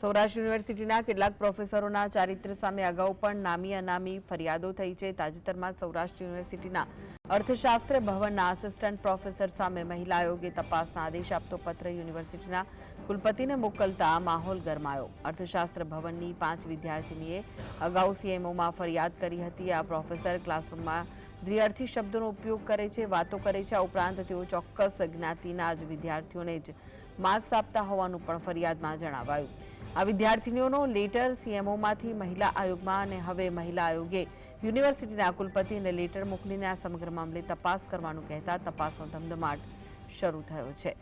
સૌરાષ્ટ્ર યુનિવર્સિટીના કેટલાક પ્રોફેસરોના ચારિત્ર સામે અગાઉ પણ નામી અનામી ફરિયાદો થઈ છે. તાજેતરમાં સૌરાષ્ટ્ર યુનિવર્સિટીના અર્થશાસ્ત્ર ભવનના આસિસ્ટન્ટ પ્રોફેસર સામે મહિલા આયોગે તપાસના આદેશ આપતો પત્ર યુનિવર્સિટીના કુલપતિને મોકલતા માહોલ ગરમાયો. અર્થશાસ્ત્ર ભવનની પાંચ વિદ્યાર્થીનીએ અગાઉ સીએમઓમાં ફરિયાદ કરી હતી. આ પ્રોફેસર ક્લાસરૂમમાં દ્વિઅર્થી શબ્દોનો ઉપયોગ કરે છે, વાતો કરે છે. આ ઉપરાંત તેઓ ચોક્કસ જ્ઞાતિના જ વિદ્યાર્થીઓને જ માર્ક્સ આપતા હોવાનું પણ ફરિયાદમાં જણાવાયું. આ વિદ્યાર્થીનીઓનો લેટર સીએમઓમાંથી મહિલા આયોગમાં અને હવે મહિલા આયોગે યુનિવર્સિટીના કુલપતિને લેટર મોકલીને આ સમગ્ર મામલે તપાસ કરવાનું કહેતા તપાસનો ધમધમાટ શરૂ થયો છે.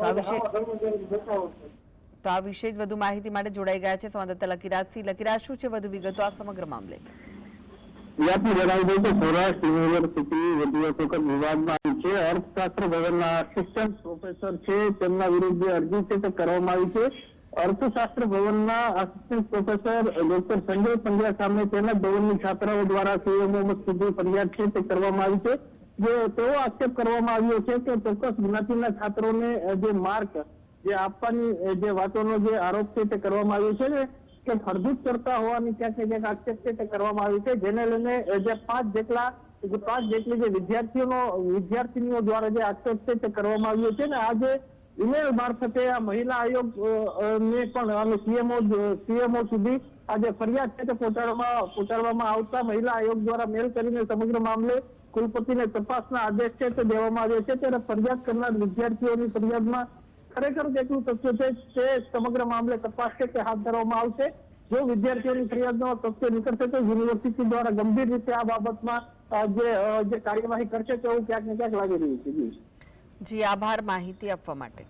આ વિશે તો આ વિશે વધુ માહિતી માટે જોડાઈ ગયા છે સંવાદદાતા લકીરાજસિંહ લકીરાજ, શું છે વધુ વિગતો આ સમગ્ર મામલે? અર્થશાસ્ત્ર ભવનના આસિસ્ટન્ટ પ્રોફેસર છે. તેમના ડોક્ટર સંજય પંડ્યા સામે તેના ભવનની છાત્રાઓ દ્વારા ફરિયાદ છે તે કરવામાં આવી છે. જે તેવો આક્ષેપ કરવામાં આવ્યો છે કે ચોક્કસ જ્ઞાતિના છાત્રોને જે માર્ક જે આપવાની જે વાતોનો જે આરોપ છે તે કરવામાં આવ્યો છે ને, કે ફરજિત કરતા હોવાની ક્યાંક ને ક્યાંક આક્ષેપ છે તે કરવામાં આવ્યું છે, જેને લઈને જે પાંચ જેટલા જે પાંચ જેટલી જે વિદ્યાર્થીઓનો, વિદ્યાર્થીનીઓ દ્વારા જે આક્ષેપ છે તે કરવામાં આવ્યો છે ને આજે ઇમેલ મારફતે આ મહિલા આયોગ ને પણ, અને સીએમઓ સીએમઓ સુધી આ જે ફરિયાદ છે તે પહોંચાડવામાં પહોંચાડવામાં આવતા મહિલા આયોગ દ્વારા મેલ કરીને સમગ્ર મામલે કુલપતિને તપાસના આદેશ છે તે દેવામાં આવ્યો છે, ત્યારે ફરિયાદ કરનાર વિદ્યાર્થીઓની ફરિયાદમાં ખરેખર કેટલું તથ્ય છે તે સમગ્ર મામલે તપાસ છે તે હાથ ધરવામાં આવશે. જો વિદ્યાર્થીઓની ફરિયાદનો તથ્ય નીકળશે તો યુનિવર્સિટી દ્વારા ગંભીર રીતે આ બાબતમાં જે જે કાર્યવાહી કરશે તેવું ક્યાંક ને ક્યાંક લાગી રહ્યું છે. જી, આભાર માહિતી આપવા માટે.